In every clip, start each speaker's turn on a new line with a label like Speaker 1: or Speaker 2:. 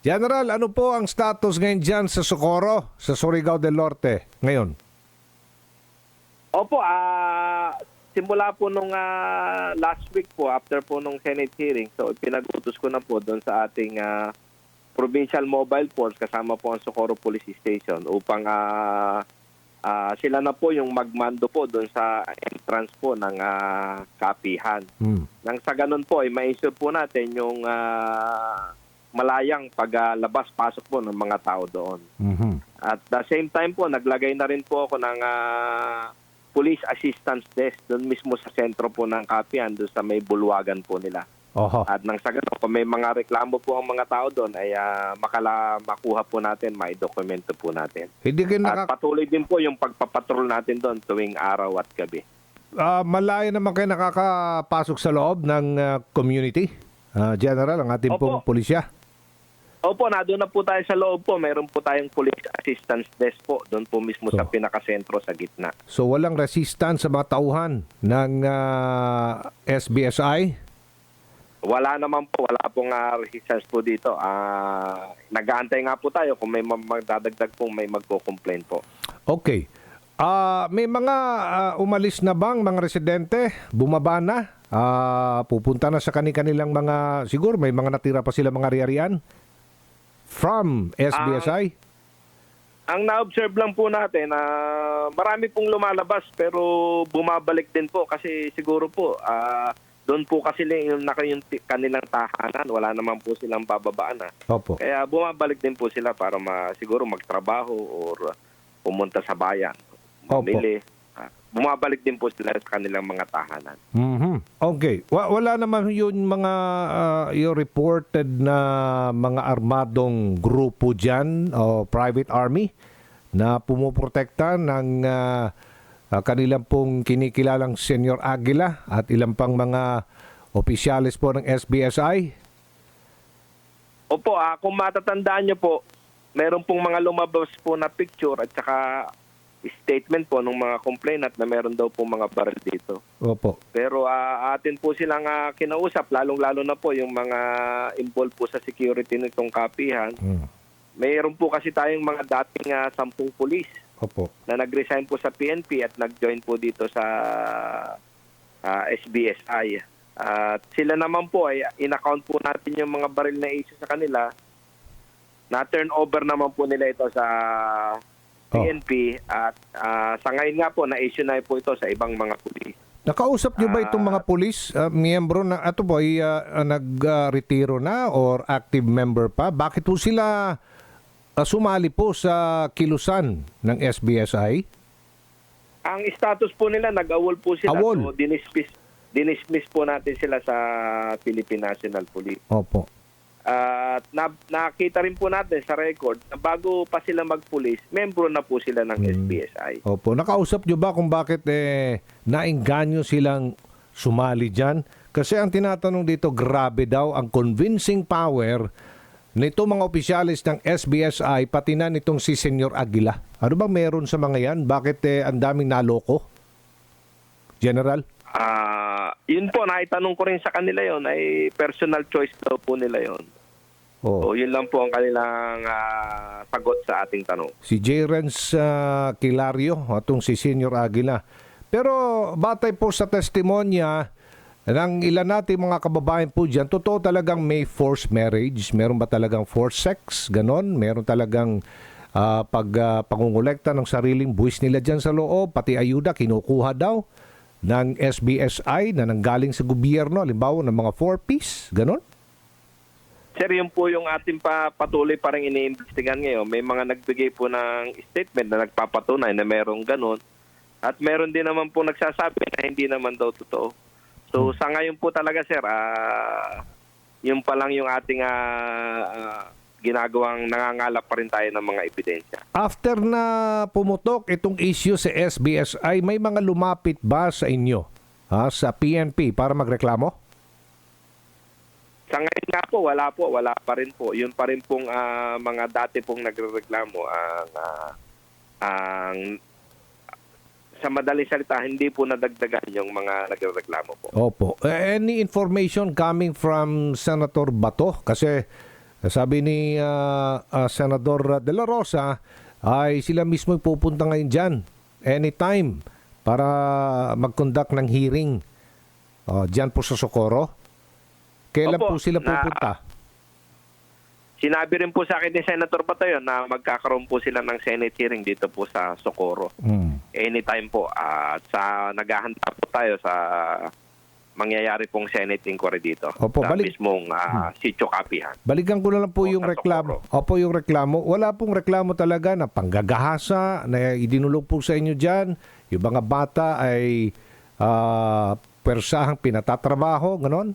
Speaker 1: General, ano po ang status ngayon dyan sa Socorro, sa Surigao del Norte ngayon?
Speaker 2: Opo, ah simula po nung ah, last week po, after po nung Senate hearing, so pinag-utos ko na po doon sa ating ah, Provincial Mobile Force kasama po ang Socorro Police Station upang ah, ah, sila na po yung magmando po doon sa entrance po ng ah, kapihan.
Speaker 1: Hmm.
Speaker 2: Nang sa ganun po, ay ma-ensure po natin yung ah, malayang paglabas-pasok po ng mga tao doon.
Speaker 1: Mhm.
Speaker 2: At the same time po, naglagay na rin po ako ng ah, police assistance desk doon mismo sa sentro po ng Kapian, doon sa may bulwagan po nila.
Speaker 1: Oho.
Speaker 2: At nang sa ganun, kung may mga reklamo po ang mga tao doon, ay ah, makala makuha po natin, may dokumento po natin.
Speaker 1: Hindi kayo
Speaker 2: At
Speaker 1: naka,
Speaker 2: patuloy din po yung pagpapatrol natin doon tuwing araw at gabi.
Speaker 1: ah, malayo naman kayo nakakapasok sa loob ng ah, community? Ah, General, ang ating pong
Speaker 2: Opo.
Speaker 1: pulisya.
Speaker 2: Opo, na doon na po tayo sa loob po. Meron po tayong police assistance desk po doon po mismo sa
Speaker 1: So.
Speaker 2: pinakasentro sa gitna.
Speaker 1: So walang resistance sa mga tauhan ng ah, SBSI?
Speaker 2: Wala naman po, wala pong ah, resistance po dito. Ah, nag-aantay nga po tayo kung may ma- magdadagdag pong may magko-complain po.
Speaker 1: Okay. Ah, may mga ah, umalis na bang mga residente? Bumaba na? Ah, pupunta na sa kanilang mga siguro may mga natira pa sila mga ari-arian from SBSI?
Speaker 2: Ang na-observe lang po natin, na marami pong lumalabas pero bumabalik din po kasi siguro po ah, doon po kasi yung yung kanilang tahanan, wala naman po silang bababaan na.
Speaker 1: Opo.
Speaker 2: Kaya bumabalik din po sila para ma, siguro magtrabaho or pumunta sa bayan,
Speaker 1: Opo.
Speaker 2: mamili. Ah, bumabalik din po sila sa kanilang mga tahanan.
Speaker 1: Mhm. Okay. Wa- wala naman yun mga ah, yung reported na mga armadong grupo diyan o private army na pumuprotekta ng ah, kanilang pong kinikilalang Senyor Aguila at ilang pang mga opisyalis po ng SBSI.
Speaker 2: Opo, ah, kung matatandaan nyo po, meron pong mga lumabas po na picture at saka statement po ng mga complainant na meron daw po mga baril dito.
Speaker 1: Opo.
Speaker 2: Pero ah, atin po silang ah, kinausap, lalong-lalo na po yung mga involved po sa security nitong kapihan.
Speaker 1: Mm.
Speaker 2: Mayroon po kasi tayong mga dating ah, sampung pulis
Speaker 1: Opo.
Speaker 2: na nag-resign po sa PNP at nag-join po dito sa ah, SBSI. At sila naman po ay in-account po natin yung mga baril na issue sa kanila. Na-turn over naman po nila ito sa PNP at ah, sa ngayon nga po na-issue na po ito sa ibang mga pulis.
Speaker 1: Nakausap niyo ba itong mga pulis, ah, miyembro na ato po ay ah, ah, nag-retiro na or active member pa? Bakit po sila ah, sumali po sa kilusan ng SBSI?
Speaker 2: Ang status po nila, nag-awol po sila.
Speaker 1: Awol.
Speaker 2: So, dinismiss, dinismiss po natin sila sa Philippine National Police.
Speaker 1: Opo.
Speaker 2: At na, nakita rin po natin sa record na bago pa sila magpulis, membro na po sila ng SBSI.
Speaker 1: Opo. Nakausap niyo ba kung bakit eh, nainganyo silang sumali dyan? Kasi ang tinatanong dito, grabe daw ang convincing power nito mga opisyalis ng SBSI, pati na nitong si Senyor Aguila. Ano bang meron sa mga yan? Bakit eh, ang daming naloko? General?
Speaker 2: Ah, yun po, naitanong ko rin sa kanila yon ay personal choice daw po nila yon.
Speaker 1: Oh.
Speaker 2: So, yun lang po ang kanilang ah, sagot sa ating tanong.
Speaker 1: Si J. Renz ah, Kilario, atong si Senior Aguila. Pero batay po sa testimonya ng ilan natin mga kababayan po dyan, totoo talagang may forced marriage? Meron ba talagang forced sex? Ganon? Meron talagang ah, pag ah, pangungulekta ng sariling buwis nila dyan sa loob, pati ayuda, kinukuha daw ng SBSI na nanggaling sa gobyerno, halimbawa ng mga four-piece, ganon?
Speaker 2: Sir, yun po yung ating pa, patuloy pa rin iniimbestigan ngayon. May mga nagbigay po ng statement na nagpapatunay na merong ganun. At meron din naman po nagsasabi na hindi naman daw totoo. So sa ngayon po talaga sir, ah yun pa lang yung ating ah, ah, ginagawang nangangalap pa rin tayo ng mga ebidensya.
Speaker 1: After na pumutok itong issue sa SBSI, may mga lumapit ba sa inyo ha, sa PNP para magreklamo?
Speaker 2: Sa ngayon nga po, wala po, wala pa rin po. Yun pa rin pong ah, mga dati pong nagrereklamo ang ah, ang sa madaling salita, hindi po nadagdagan yung mga nagrereklamo po.
Speaker 1: Opo. Any information coming from Senator Bato? Kasi Sabi ni ah, ah, Senador De La Rosa ay sila mismo pupunta ngayon dyan anytime para mag-conduct ng hearing oh, dyan po sa Socorro. Kailan
Speaker 2: Opo,
Speaker 1: po sila
Speaker 2: na-
Speaker 1: pupunta?
Speaker 2: Sinabi rin po sa akin ni Senator Batayon na magkakaroon po sila ng Senate hearing dito po sa Socorro.
Speaker 1: Hmm.
Speaker 2: Anytime po. At sa naghahanda po tayo sa mangyayari pong Senate inquiry dito.
Speaker 1: Opo,
Speaker 2: sa
Speaker 1: balik-
Speaker 2: mismong ah, sitio kapihan.
Speaker 1: Balikan ko na lang po
Speaker 2: O,
Speaker 1: yung reklamo. Opo, yung reklamo. Wala pong reklamo talaga na panggagahasa na idinulog po sa inyo dyan. Yung mga bata ay ah, persahang pinatatrabaho, ganon?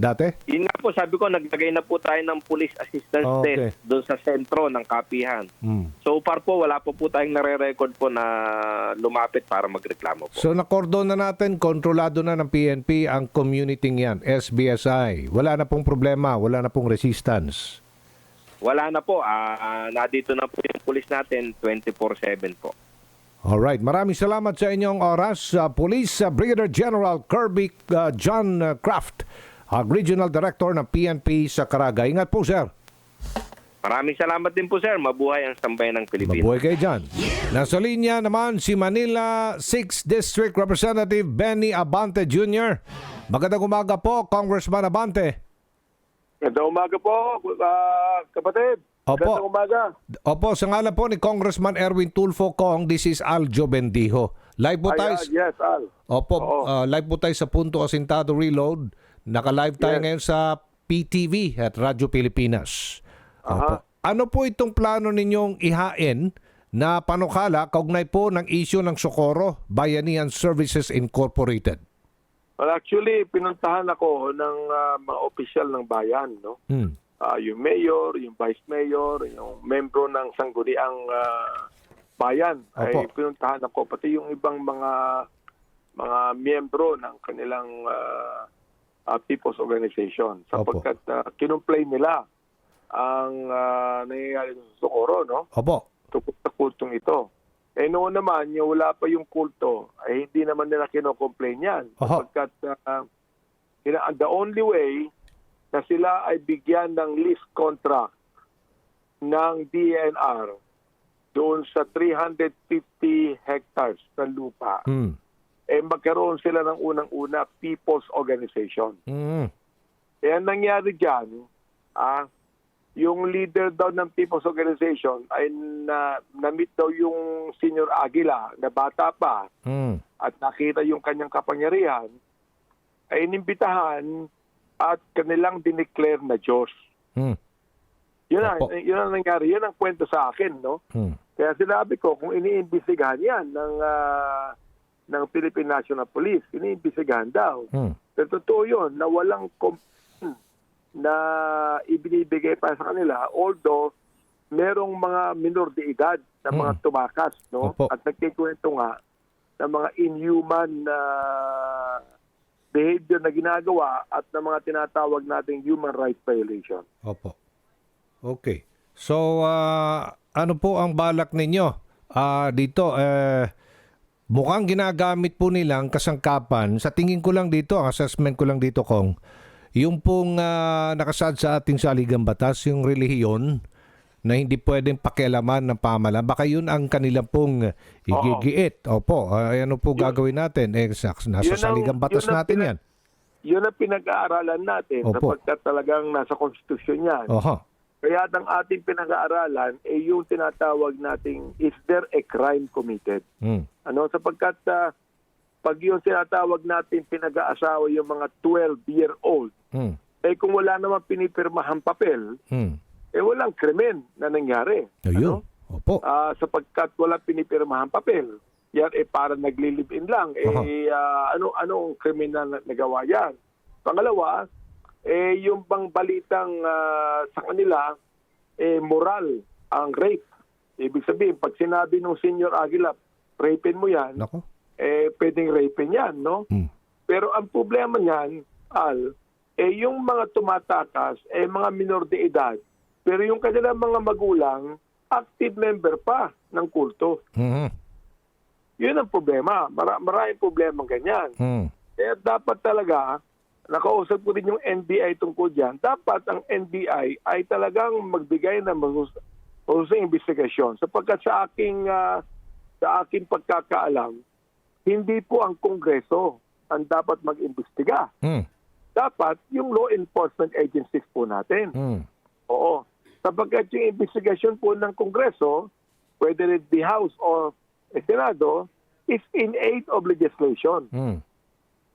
Speaker 1: Dati?
Speaker 2: Yun nga po, sabi ko, naglagay na po tayo ng police assistance
Speaker 1: Okay.
Speaker 2: desk doon sa sentro ng kapihan.
Speaker 1: Hmm.
Speaker 2: So far po, wala po po tayong nare-record po na lumapit para magreklamo po.
Speaker 1: So nakordon na natin, kontrolado na ng PNP ang community yan, SBSI. Wala na pong problema, wala na pong resistance.
Speaker 2: Wala na po. ah nadito na po yung police natin 24-7 po.
Speaker 1: Alright, maraming salamat sa inyong oras. Uh, Police uh, Brigadier General Kirby uh, John uh, Kraft, uh, Regional Director ng PNP sa Caraga. Ingat po, sir.
Speaker 2: Maraming salamat din po sir. Mabuhay ang sambayan ng Pilipinas.
Speaker 1: Mabuhay kayo dyan. Nasa linya naman si Manila 6th District Representative Benny Abante Jr. Magandang umaga po, Congressman Abante.
Speaker 3: Gandang umaga po, ah, kapatid.
Speaker 1: Opo.
Speaker 3: Umaga.
Speaker 1: Opo, sa ngalan po ni Congressman Erwin Tulfo Kong, this is Aljo Bendijo. Live po
Speaker 3: Ay,
Speaker 1: tayo.
Speaker 3: ah, yes, Al.
Speaker 1: Opo,
Speaker 3: Oo.
Speaker 1: uh, live po tayo sa Punto Asintado Reload. Naka-live tayo
Speaker 3: Yes.
Speaker 1: ngayon sa PTV at Radyo Pilipinas. Opo.
Speaker 3: Aha.
Speaker 1: Ano po itong plano ninyong ihain na panukala kaugnay po ng isyo ng Socorro Bayanihan Services Incorporated?
Speaker 3: Well, actually, pinuntahan ako ng ah, mga opisyal ng bayan, no?
Speaker 1: Hmm.
Speaker 3: Ah, yung mayor, yung vice mayor, yung membro ng sangguniang ah, bayan ay
Speaker 1: Opo.
Speaker 3: pinuntahan ako pati yung ibang mga mga miyembro ng kanilang ah, ah, people's organization sapagkat uh, kinumplay nila ang ah, nangyayari sa Socorro, no?
Speaker 1: Opo.
Speaker 3: tungkol sa kultong ito. Eh noon naman, yung wala pa yung kulto, ay hindi naman nila kinocomplain yan.
Speaker 1: Aha.
Speaker 3: Sapagkat uh, ina- the only way na sila ay bigyan ng lease contract ng DNR doon sa 350 hectares ng lupa,
Speaker 1: Hmm.
Speaker 3: Eh magkaroon sila ng unang-una people's organization.
Speaker 1: Hmm.
Speaker 3: Eh, ang nangyari dyan, ah, yung leader daw ng People's Organization ay na, na-meet daw yung Senior Aguila na bata pa
Speaker 1: Hmm.
Speaker 3: at nakita yung kanyang kapangyarihan, ay inimbitahan at kanilang dineclare na Diyos.
Speaker 1: Hmm.
Speaker 3: Yun ang, yun ang nangyari. Yun ang kwento sa akin, no?
Speaker 1: Hmm.
Speaker 3: Kaya sinabi ko, kung iniimbestigahan yan ng, ah, ng Philippine National Police, iniimbestigahan daw.
Speaker 1: Hmm.
Speaker 3: Pero totoo yun, na walang kom- na ibinibigay pa sa kanila, although merong mga minor de edad na mga
Speaker 1: Mm.
Speaker 3: tumakas, no?
Speaker 1: Opo.
Speaker 3: At nagkikwento nga ng mga inhuman na behavior na ginagawa at ng mga tinatawag nating human rights violation.
Speaker 1: Opo. Okay. So, ah, ano po ang balak ninyo? Ah, dito, eh, mukhang ginagamit po nilang kasangkapan. Sa tingin ko lang dito, ang assessment ko lang dito, Kong, yung pong ah, nakasad sa ating saligang batas, yung relihiyon, na hindi pwedeng pakialaman ng pamalan. Baka yun ang kanilang pong igigiit. Opo, ah, ano po gagawin natin? Eh, sa- nasa saligang batas
Speaker 3: yun ang
Speaker 1: natin yan.
Speaker 3: Yun ang pinag-aaralan natin
Speaker 1: Opo.
Speaker 3: sapagkat talagang nasa konstitusyon yan.
Speaker 1: Oho.
Speaker 3: Kaya ang ating pinag-aaralan ay yung tinatawag nating is there a crime committed?
Speaker 1: Hmm.
Speaker 3: Ano sapagkat ah, pag yung tinatawag natin pinag-aasawa yung mga 12-year-old,
Speaker 1: Hmm.
Speaker 3: eh kung wala naman pinipirmahang papel,
Speaker 1: Hmm.
Speaker 3: eh walang krimen na nangyari.
Speaker 1: Ayun. Opo.
Speaker 3: Ah, sapagkat walang pinipirmahang papel. Yan eh para nagli-live-in lang. Eh ah, ano anong krimen na nagawa yan? Pangalawa, eh yung bang balitang ah, sa kanila eh moral ang rape. Ibig sabihin pag sinabi ng Senior Aguila, rapein mo yan,
Speaker 1: Nako.
Speaker 3: eh pwedeng rapein yan, no?
Speaker 1: Hmm.
Speaker 3: Pero ang problema niyan, Al, eh yung mga tumatakas, eh mga minor de edad, pero yung kanilang mga magulang, active member pa ng kulto.
Speaker 1: Mhm.
Speaker 3: Yun ang problema. Mara- maraming problema ganyan.
Speaker 1: Hmm.
Speaker 3: Kaya dapat talaga nakausap ko rin yung NBI tungkol dyan. Dapat ang NBI ay talagang magbigay ng mahus- mahusay investigasyon. Sapagkat sa aking, ah, sa aking pagkakaalam, hindi po ang Kongreso ang dapat mag-imbestiga.
Speaker 1: Mm.
Speaker 3: Dapat yung law enforcement agencies po natin.
Speaker 1: Mm.
Speaker 3: Oo. Sapagkat yung investigasyon po ng Kongreso, whether it be House or Senado, is in aid of legislation.
Speaker 1: Mm.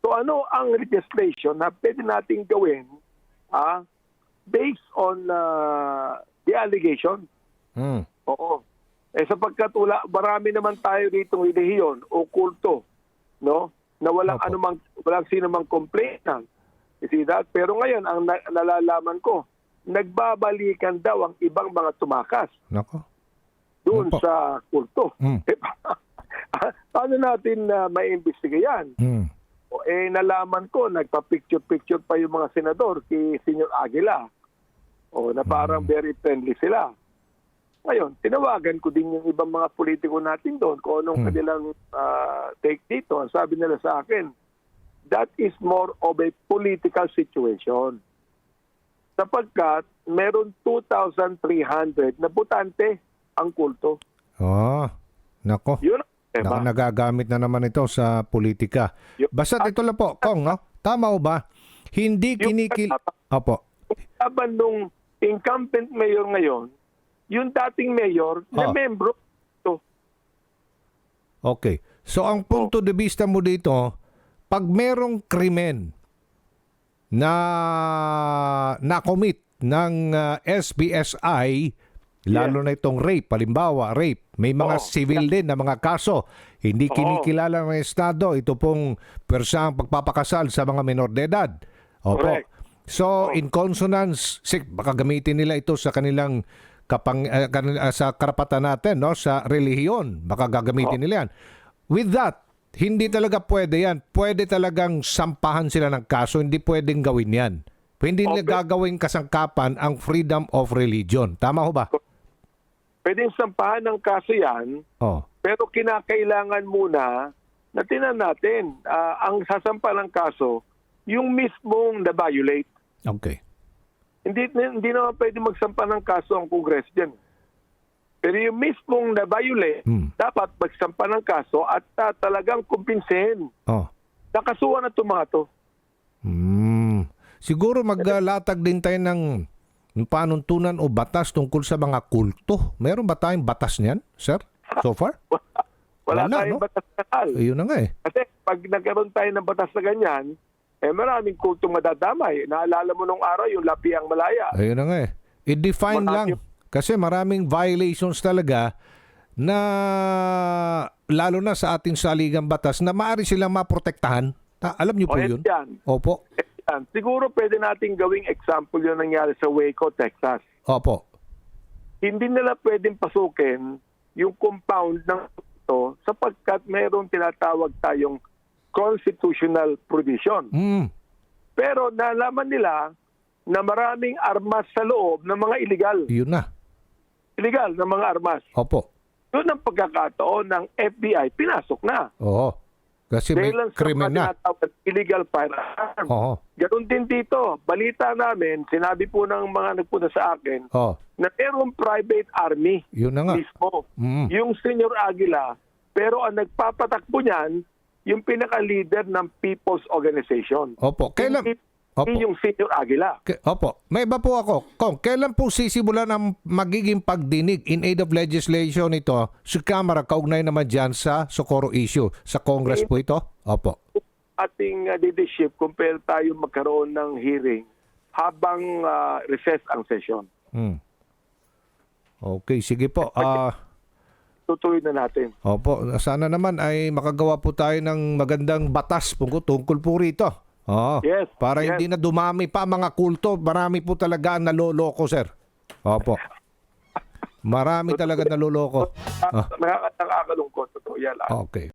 Speaker 3: So ano ang legislation na pwede nating gawin ah, based on ah, the allegation?
Speaker 1: Mm.
Speaker 3: Oo. Eh sapagkat wala, marami naman tayo rito relihiyon o kulto, no? Na walang
Speaker 1: Opo.
Speaker 3: anumang walang sino mang complainant. You see that? Pero ngayon ang na- nalalaman ko, nagbabalikan daw ang ibang mga tumakas
Speaker 1: Nako.
Speaker 3: doon
Speaker 1: Opo.
Speaker 3: sa kulto.
Speaker 1: Mm.
Speaker 3: Eh, pa- paano natin na maimbestiga yan?
Speaker 1: Mm.
Speaker 3: Eh, nalaman ko, nagpa-picture-picture pa yung mga senador kay Senyor Aguila. O, na parang very friendly sila. Ngayon, tinawagan ko din yung ibang mga politiko natin doon kung anong
Speaker 1: Hmm.
Speaker 3: kanilang ah, take dito. Ang sabi nila sa akin, that is more of a political situation. Sapagkat meron 2,300 na butante ang kulto.
Speaker 1: Oh. Nako.
Speaker 3: Yun ang
Speaker 1: Naka,
Speaker 3: problema.
Speaker 1: nagagamit na naman ito sa politika. Basta ito lang po, Kong, no? Tama o ba? Hindi kinikil... Opo.
Speaker 3: laban nung incumbent mayor ngayon, yung dating mayor na
Speaker 1: Ah.
Speaker 3: membro to.
Speaker 1: Okay. So ang punto de vista mo dito, pag merong krimen na na-commit ng ah, SBSI, lalo na itong rape, halimbawa rape, may mga
Speaker 3: Oo.
Speaker 1: civil din na mga kaso, hindi
Speaker 3: Oo.
Speaker 1: kinikilala ng Estado, ito pong persang pagpapakasal sa mga menor de edad. Opo.
Speaker 3: Correct.
Speaker 1: So, in consonance, sik, baka gamitin nila ito sa kanilang kapang, ah, kanil- ah, sa karapatan natin, no? sa relihiyon. Baka gagamitin nila yan. With that, hindi talaga pwede yan. Pwede talagang sampahan sila ng kaso. Hindi pwedeng gawin yan. Hindi nila
Speaker 3: Okay.
Speaker 1: gagawing kasangkapan ang freedom of religion. Tama ho ba?
Speaker 3: Pwedeng sampahan ng kaso yan,
Speaker 1: Oh.
Speaker 3: pero kinakailangan muna na tinan natin ah, ang sasampa ng kaso, yung mismong na-violate.
Speaker 1: Okay.
Speaker 3: Hindi, hindi naman pwede magsampa ng kaso ang Kongreso dyan. Pero yung mismong na-violate,
Speaker 1: Hmm.
Speaker 3: dapat magsampa ng kaso at ah, talagang kumpinsihin.
Speaker 1: Oh.
Speaker 3: Nakasuhan na itong mga to.
Speaker 1: Hmm. Siguro maglatag din tayo ng panuntunan o batas tungkol sa mga kulto. Meron ba tayong batas niyan, sir? So far?
Speaker 3: Wala,
Speaker 1: Wala,
Speaker 3: tayong
Speaker 1: no?
Speaker 3: batas kanal.
Speaker 1: Ayun na nga eh.
Speaker 3: Kasi pag nagkaroon tayo ng batas na ganyan, eh maraming kultong madadamay. Naalala mo nung araw yung Lapiang Malaya.
Speaker 1: Ayun na nga eh. I-define lang. Kasi maraming violations talaga na lalo na sa ating saligang batas na maaari silang maprotektahan. Ta- alam niyo po yun?
Speaker 3: yan.
Speaker 1: Opo.
Speaker 3: Yan. Siguro pwede nating gawing example yung nangyari sa Waco, Texas.
Speaker 1: Opo.
Speaker 3: Hindi nila pwedeng pasukin yung compound ng ito sapagkat mayroong tinatawag tayong constitutional provision.
Speaker 1: Mm.
Speaker 3: Pero nalaman nila na maraming armas sa loob ng mga illegal.
Speaker 1: Yun na.
Speaker 3: Illegal na mga armas.
Speaker 1: Opo.
Speaker 3: Doon ang pagkakataon ng FBI, pinasok na.
Speaker 1: Oo. Kasi may
Speaker 3: Dahil lang sa
Speaker 1: krimen na.
Speaker 3: tinatawag illegal firearms.
Speaker 1: Oo.
Speaker 3: Ganon din dito. Balita namin, sinabi po ng mga nagpunta sa akin,
Speaker 1: Oo.
Speaker 3: na mayroong private army
Speaker 1: Yun na nga.
Speaker 3: mismo.
Speaker 1: Mm.
Speaker 3: Yung Senyor Aguila, pero ang nagpapatakbo niyan, yung pinaka-leader ng People's Organization.
Speaker 1: Opo. Kailan?
Speaker 3: Hindi,
Speaker 1: Opo.
Speaker 3: hindi yung Senyor Aguila.
Speaker 1: Opo. May iba po ako. Kung kailan po sisimulan ang magiging pagdinig in aid of legislation ito sa Kamara kaugnay naman dyan sa Socorro issue? Sa Congress po ito? Opo.
Speaker 3: Ating uh, leadership, pwede tayo magkaroon ng hearing habang uh, recess ang session.
Speaker 1: Hmm. Okay, sige po. Ah,
Speaker 3: Tutuloy na natin.
Speaker 1: opo, sana naman ay makagawa po tayo ng magandang batas tungkol, tungkol po rito. Oo.
Speaker 3: Yes,
Speaker 1: Para
Speaker 3: yes.
Speaker 1: hindi na dumami pa mga kulto. Marami po talaga ang naloloko, sir. Opo. Marami talaga naloloko.
Speaker 3: Ah, nakaka- Nakakalungkot. Totoo yan.
Speaker 1: Okay.